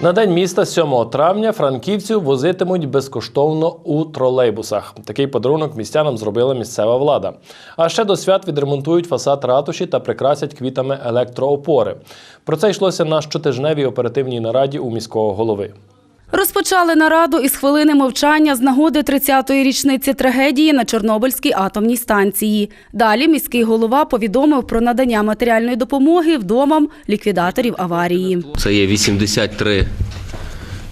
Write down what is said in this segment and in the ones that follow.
На день міста 7 травня франківців возитимуть безкоштовно у тролейбусах. Такий подарунок містянам зробила місцева влада. А ще до свят відремонтують фасад ратуші та прикрасять квітами електроопори. Про це йшлося на щотижневій оперативній нараді у міського голови. Розпочали нараду із хвилини мовчання з нагоди 30-ї річниці трагедії на Чорнобильській атомній станції. Далі міський голова повідомив про надання матеріальної допомоги вдомам ліквідаторів аварії. Це є 83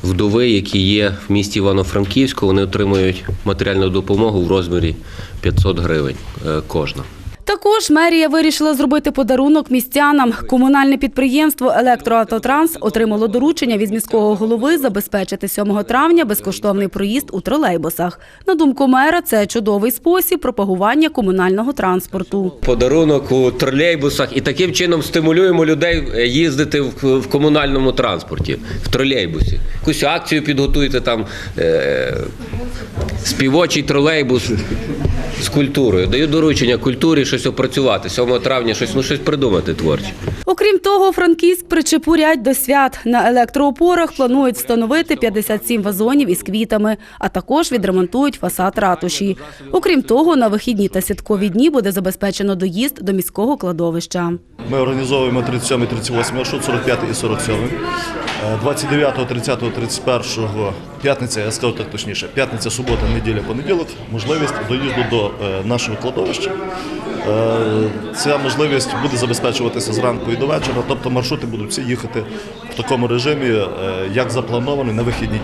вдови, які є в місті Івано-Франківську. Вони отримують матеріальну допомогу в розмірі 500 гривень е, кожна. Також мерія вирішила зробити подарунок містянам. Комунальне підприємство «Електроавтотранс» отримало доручення від міського голови забезпечити 7 травня безкоштовний проїзд у тролейбусах. На думку мера, це чудовий спосіб пропагування комунального транспорту. Подарунок у тролейбусах і таким чином стимулюємо людей е, їздити в, комунальному транспорті, в тролейбусі. Якусь акцію підготуйте там е, співочий тролейбус з культурою. Даю доручення культурі щось опрацювати. 7 травня щось, ну, щось придумати творче. Окрім того, Франківськ причепурять до свят. На електроопорах планують встановити 57 вазонів із квітами, а також відремонтують фасад ратуші. Окрім того, на вихідні та святкові дні буде забезпечено доїзд до міського кладовища. Ми організовуємо 37, 38 маршрут, 45 і 47. Е, 29, 30, 31, п'ятниця, я скажу так точніше, п'ятниця, субота, неділя, понеділок, можливість доїзду до е, нашого кладовища. Е, Ця можливість буде забезпечуватися зранку і до вечора, тобто маршрути будуть всі їхати в такому режимі, е, як заплановано на вихідні дні.